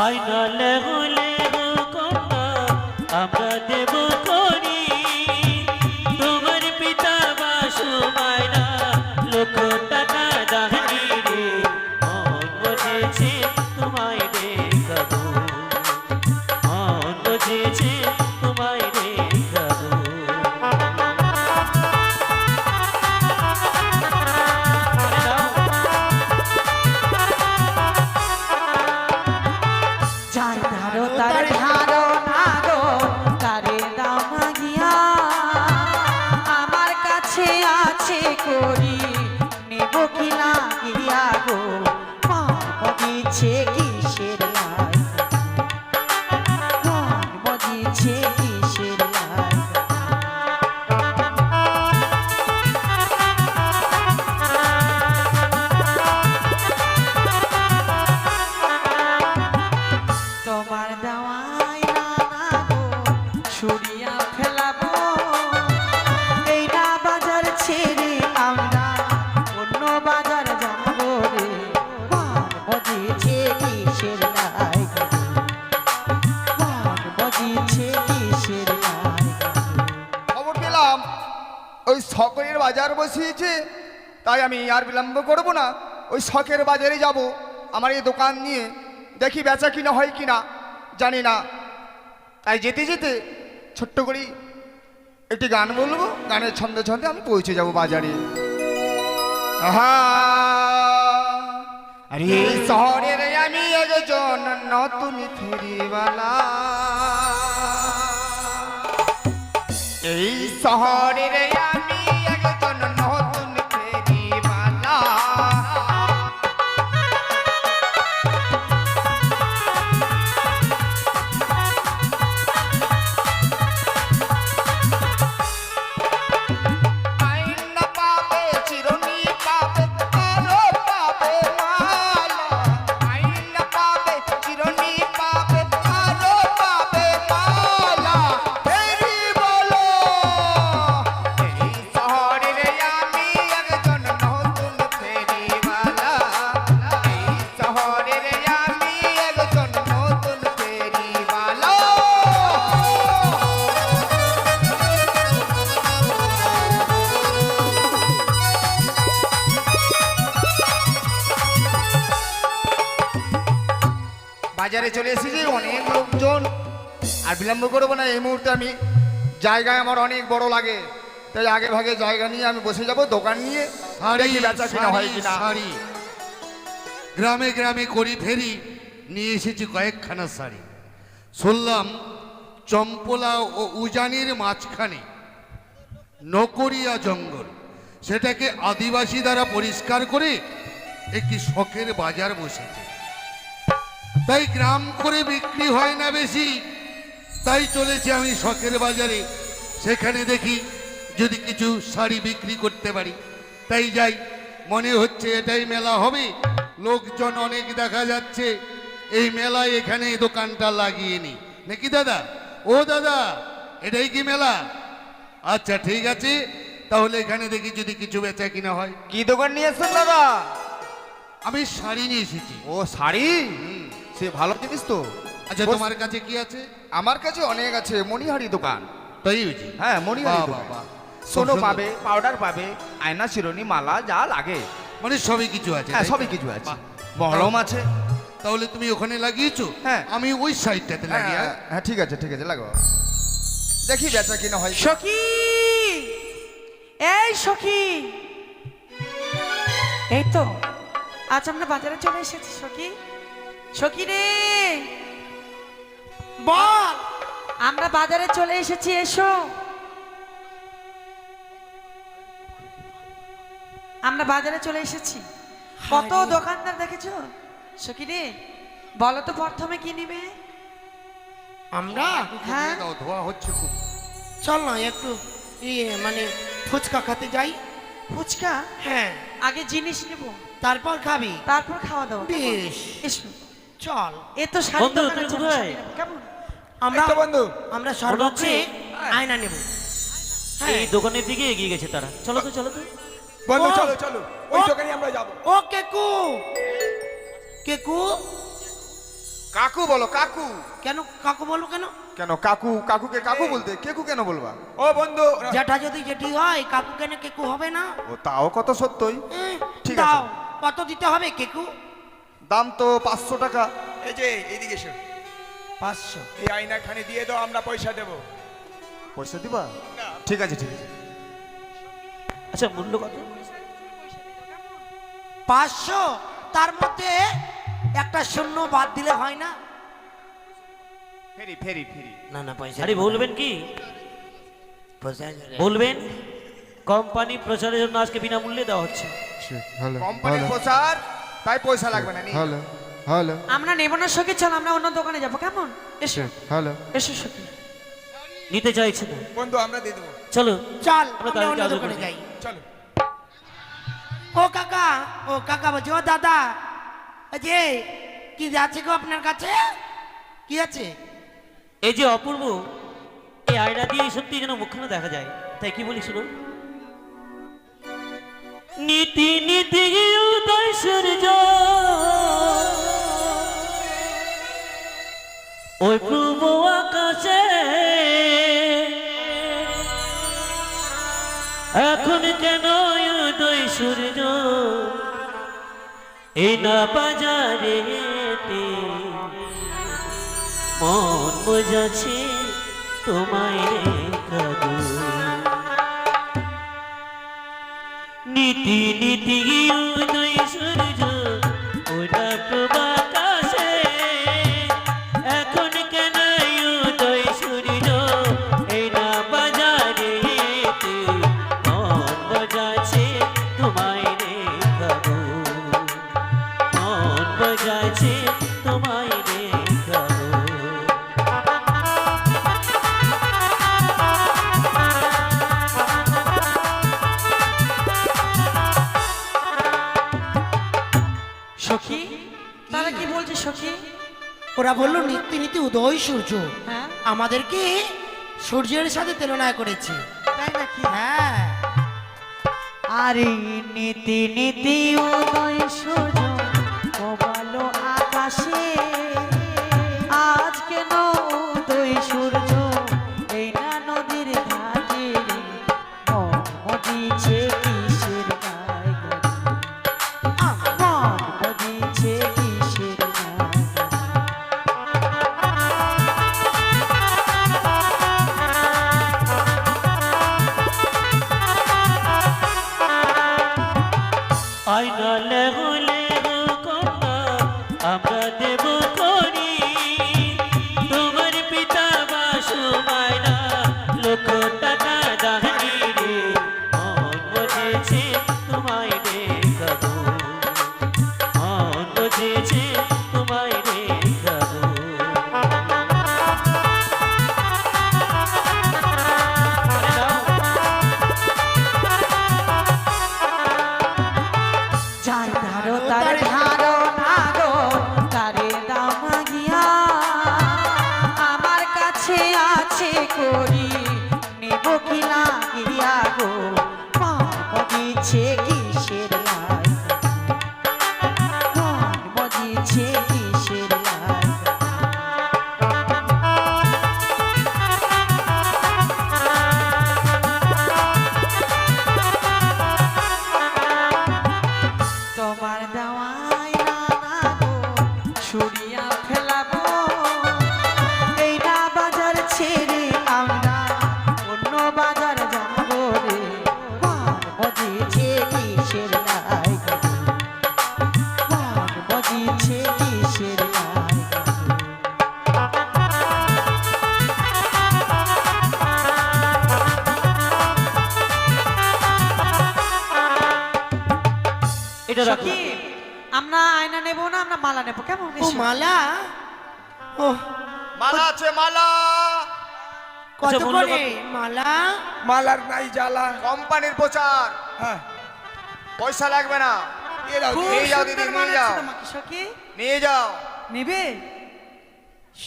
আয়না লেহু লেহু কন্যা আমরা দেব বাজার বসিয়েছে, তাই আমি আর বিলম্ব করব না। ওই শখের বাজারে যাব, আমার এই দোকান নিয়ে। দেখি বেচা কিনা হয় কিনা, জানি না। তাই যেতে যেতে ছোট্ট করে একটি গান বলব, গানের ছন্দে ছন্দে আমি পৌঁছে যাব বাজারে। আরে শহরের আমি একজন নতুন ফেরিওয়ালা। এই শহরের চলে এসেছি অনেক লোকজন। আর বিলম্ব করব না এই মুহূর্তে আমি জায়গায় আমার অনেক বড় লাগে। তাই আগে ভাগে জায়গা নিয়ে আমি বসে যাব দোকান নিয়ে দেখি বেচা কিনা হয় কিনা। শাড়ি গ্রামে গ্রামে করি ফেরি নিয়ে এসেছি কয়েকখানা শাড়ি। শুনলাম চম্পলা ও উজানির মাঝখানে নকরিয়া জঙ্গল। সেটাকে আদিবাসী দ্বারা পরিষ্কার করে একটি শখের বাজার বসেছে। তাই গ্রাম করে বিক্রি হয় না বেশি। তাই চলেছি আমি শখের বাজারে। সেখানে দেখি যদি কিছু শাড়ি বিক্রি করতে পারি। তাই যাই মনে হচ্ছে এটাই মেলা হবে। লোকজন অনেক দেখা যাচ্ছে। এই মেলায় এখানে দোকানটা লাগিয়ে নি। নাকি দাদা? ও দাদা এটাই কি মেলা? আচ্ছা ঠিক আছে। তাহলে এখানে দেখি যদি কিছু বেচা কিনা হয়। কি দোকান নিয়ে এসছেন দাদা? আমি শাড়ি নিয়ে এসেছি। ও শাড়ি? সে ভালো জিনিস তো। আচ্ছা তোমার কাছে কি আছে? আমার কাছে অনেক আছে মণিহারি দোকান। তাই বুঝি হ্যাঁ মণিহারি বাহ, দোকান। সোনো পাবে পাউডার পাবে আয়না চিরনি মালা যা লাগে। মানে সবই কিছু আছে হ্যাঁ সবই কিছু আছে। মহলম আছে। তাহলে তুমি ওখানে লাগিয়েছো? হ্যাঁ। আমি ওই সাইডটাতে লাগিয়ে হ্যাঁ হ্যাঁ, ঠিক আছে ঠিক আছে লাগো। দেখি বেচা কিনা হয় সখী! এই সখি! এই তো আজ আমরা বাজারে চলে এসেছি সখী। বল। আমরা বাজারে চলে এসেছি এসো। আমরা বাজারে চলে এসেছি। কত দোকানদার দেখেছ? সখী রে বলো তো প্রথমে কি নিবে? আমরা? হ্যাঁ। ধোয়া হচ্ছে খুব। চল না একটু ইয়ে মানে ফুচকা খেতে যাই। ফুচকা? হ্যাঁ। আগে জিনিস নেব। তারপর খাবি। তারপর খাওয়া দাওয়া। বেশ। এসো। চল। এ তো শাড়ি বন্ধু, তুমি কোথায়? কেমন? আমরা বন্ধু। আমরা সর্বক্ষে আয়না নেব। হ্যাঁ। এই দোকানের দিকে এগিয়ে গেছে তারা। চলো তো চলো তো। বন্ধু চলো চলো। ওই দোকানে আমরা যাব। ও কেকু! কেকু? কাকু বলো কাকু। কেন? কাকু বলব কেন? কেন কাকু কাকুকে কাকু বলতে কেকু কেন বলবা? ও বন্ধু। যেটা যদি যেটি হয় কাকু কেন কেকু হবে না? ও তাও কত সত্যই। ঠিক আছে। কত দিতে হবে কেকু? দাম তো পাঁচশো টাকা। এই যে এইদিকে এসো। পাঁচশো। এই আয়না খানি দিয়ে দাও আমরা পয়সা দেবো। পয়সা দিবা? ঠিক আছে ঠিক আছে। আচ্ছা মূল্য কত? পাঁচশো? তার মধ্যে একটা শূন্য বাদ দিলে হয় না? ফেরি ফেরি ফেরি। না না পয়সা আরে বলবেন কি? বলবেন? কোম্পানি প্রচারের জন্য আজকে বিনামূল্যে দেওয়া হচ্ছে। হ্যালো কোম্পানির প্রচার? তাই পয়সা লাগবে না হ্যালো হ্যালো। আমরা নেব না সখী চল আমরা অন্য দোকানে যাব কেমন? এসো। হ্যালো। এসো সখী। নিতে চাইছে না বন্ধু আমরা দিয়ে দেবো। চলো। চল আমরা আমরা অন্য দোকানে যাই। চলো। ও কাকা ও কাকা বলছি ও দাদা যে কি আছে গো আপনার কাছে? কি আছে? এই যে অপূর্ব এই আয়না দিয়ে সত্যি যেন মুখখানা দেখা যায়। তাই কি বলি শুনুন নীতি নীতি উদয় সূর্য ওই পূর্ব আকাশে এখন কেন উদয় সূর্য? এই না বাজারে মন বোঝাছে তোমায় কাদু। নীতি নীতি উদয় সূর্য ওটা প্রবাকাশে সখী? তারা কি বলছে সখী? ওরা বলল নিত্য নীতি উদয় সূর্য। হ্যাঁ। আমাদেরকে সূর্যের সাথে তুলনা করেছে। তাই নাকি? হ্যাঁ। আরে নীতি নীতি উদয় সূর্য কবালো আকাশে। তোমার দেওয়াই মালা? ও মালা আছে মালা। কত আচ্ছা, করে? মালা? মালার নাই জ্বালা। কোম্পানির প্রচার। হ্যাঁ। পয়সা লাগবে না। নিয়ে যাও দিদি, নিয়ে যাও। নিয়ে যাও। নেবে?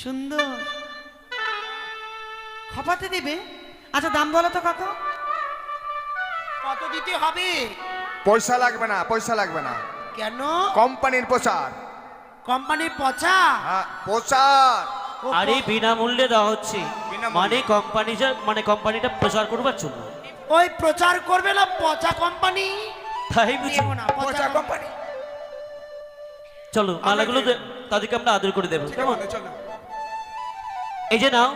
সুন্দর। খপাতে দেবে? আচ্ছা দাম বলো তো কত কত দিতে হবে? পয়সা লাগবে না পয়সা লাগবে না। কেন? কোম্পানির প্রচার। কোম্পানির পচা? হ্যাঁ প্রচার আরে বিনামূল্যে দেওয়া হচ্ছে। বিনামূল্যে। মানে কোম্পানি মানে কোম্পানিটা প্রচার করবার জন্য। ওই প্রচার করবে না পচা কোম্পানি? তাই বুঝি নেব না পচা পচা কোম্পানি। চলো মালাগুলো দে- তাদেরকে আমরা আদর করে দেবো কেমন? চলো। এই যে নাও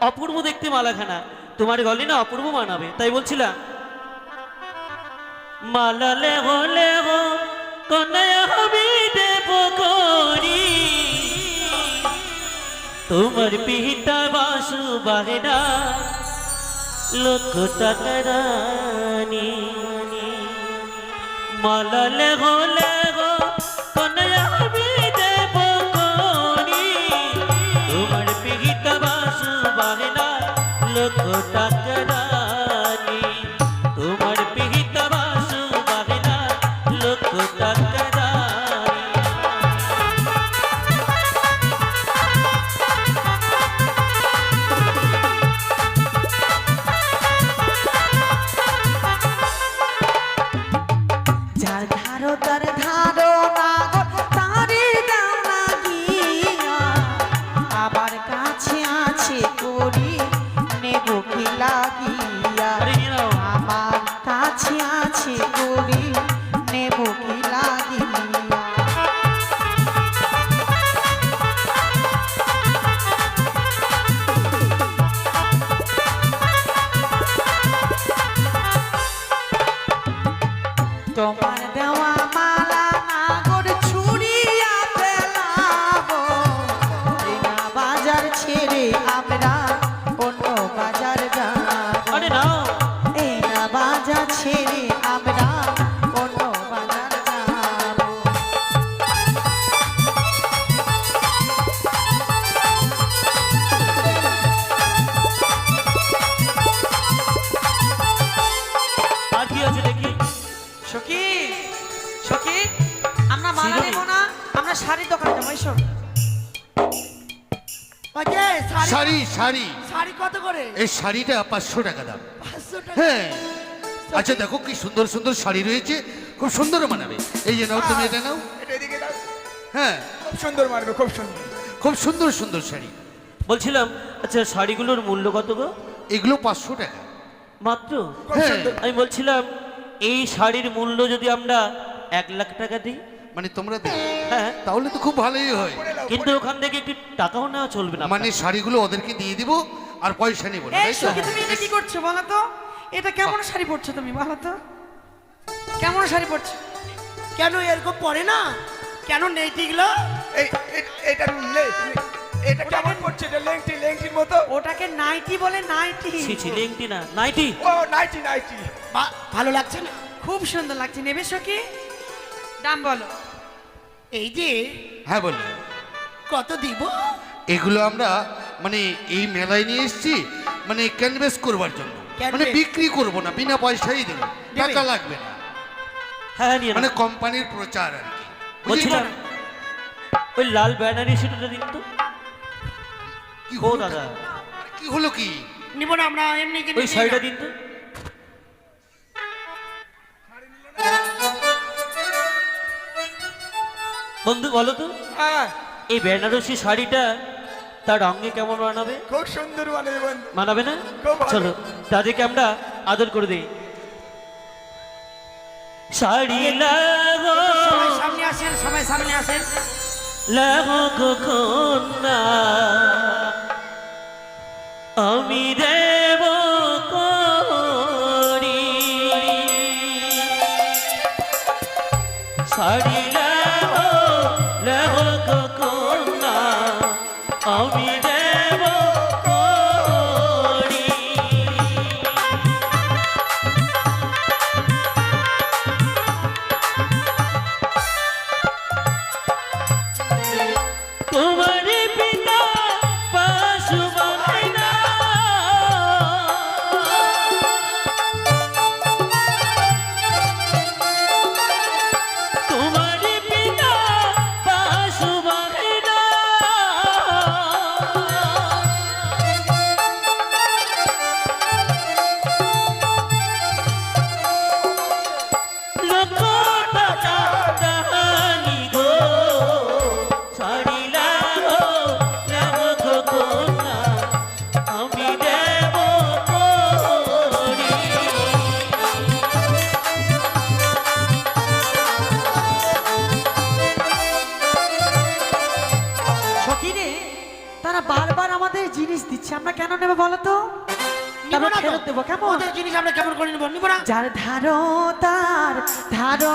অপূর্ব দেখতে মালাখানা। তোমার গলে না অপূর্ব মানাবে তাই বলছিলাম। মালালে হলে গো কন্যা আমি দেব করি। তোমার পিতা বাসু বাহেরা লোক টাকারানি মালালে হলে গো কন্যা এই শাড়িটা পাঁচশো টাকা দাম। হ্যাঁ। আচ্ছা দেখো কি সুন্দর সুন্দর শাড়ি রয়েছে। খুব সুন্দর মানাবে। এই যে নাও তুমি এটা নাও। এটা হ্যাঁ। খুব সুন্দর মারবে খুব সুন্দর। খুব সুন্দর সুন্দর শাড়ি। বলছিলাম আচ্ছা শাড়িগুলোর মূল্য কত গো? এগুলো পাঁচশো টাকা। মাত্র? হ্যাঁ। আমি বলছিলাম এই শাড়ির মূল্য যদি আমরা এক লাখ টাকা দিই? মানে তোমরা হ্যাঁ। তাহলে তো খুব ভালোই হয়। কিন্তু ওখান থেকে একটু টাকাও নেওয়া চলবে না মানে শাড়িগুলো ওদেরকে দিয়ে দিব আর পয়সা নেব না এই তাই সখী তুমি এটা কি করছ বলো তো? এটা কেমন শাড়ি পরছো তুমি বলো তো? কেমন শাড়ি পরছো? কেন এরকম পরে না? কেন নেইটিগুলো এই এটা এটা কেমন করছে এটা লেংটি লেংটির মতো? ওটাকে নাইটি বলে নাইটি। ছিছি লেংটি না নাইটি। ও নাইটি নাইটি। ভালো লাগছে না? খুব সুন্দর লাগছে। নেবে সখী? দাম বলো। এই যে হ্যাঁ বলুন কত দিব? এগুলো আমরা মানে এই মেলায় নিয়ে এসেছি মানে ক্যানভেস করবার জন্য। মানে বিক্রি করব না বিনা পয়সাই দেবো। টাকা লাগবে না। হ্যাঁ হ্যাঁ নিয়ে মানে কোম্পানির প্রচার আর কি। বলছিলাম ওই লাল ব্যানারি সেটা দিন তো। কি হলো দাদা। কি হলো কি? নিব না আমরা এমনি কিনে ওই শাড়িটা দিন তো। বন্ধু বলো তো। হ্যাঁ। এই বেনারসি শাড়িটা তার রঙে কেমন মানাবে খুব সুন্দর মানবে মানাবে না? চলো তাদেরকে আমরা আদর করে দিই। শাড়ি সামনে আসেন সবাই সামনে আসেন। আমি দেব নেবে বলো তো? ফেরত দেবো কেমন? ওদের জিনিস আমরা কেমন করে নেব? নিবো না? যার ধারো তার ধারো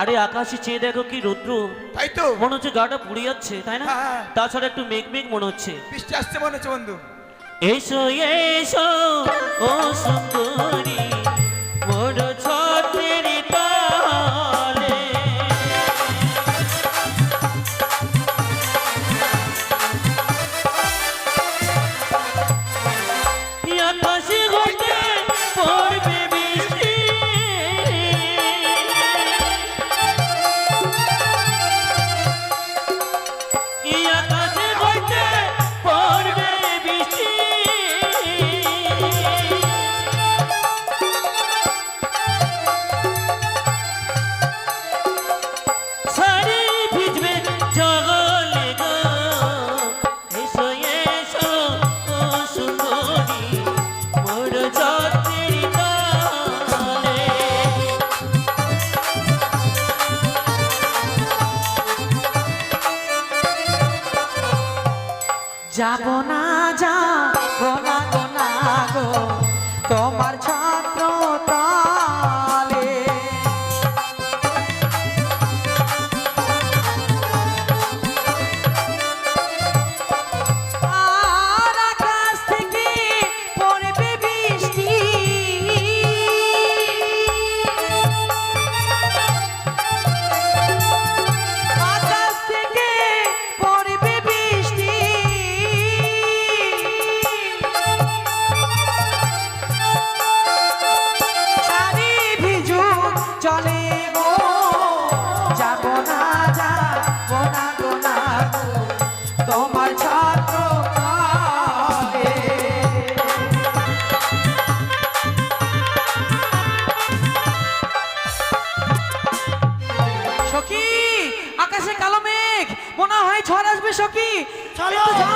আরে আকাশে চেয়ে দেখো কি রৌদ্র। তাই তো মনে হচ্ছে গাটা পুড়ে যাচ্ছে তাই না? হ্যাঁ, হ্যাঁ। তাছাড়া একটু মেঘ মেঘ মনে হচ্ছে। বৃষ্টি আসছে মনে হচ্ছে বন্ধু। এসো এসো ও সুন্দরী। 不要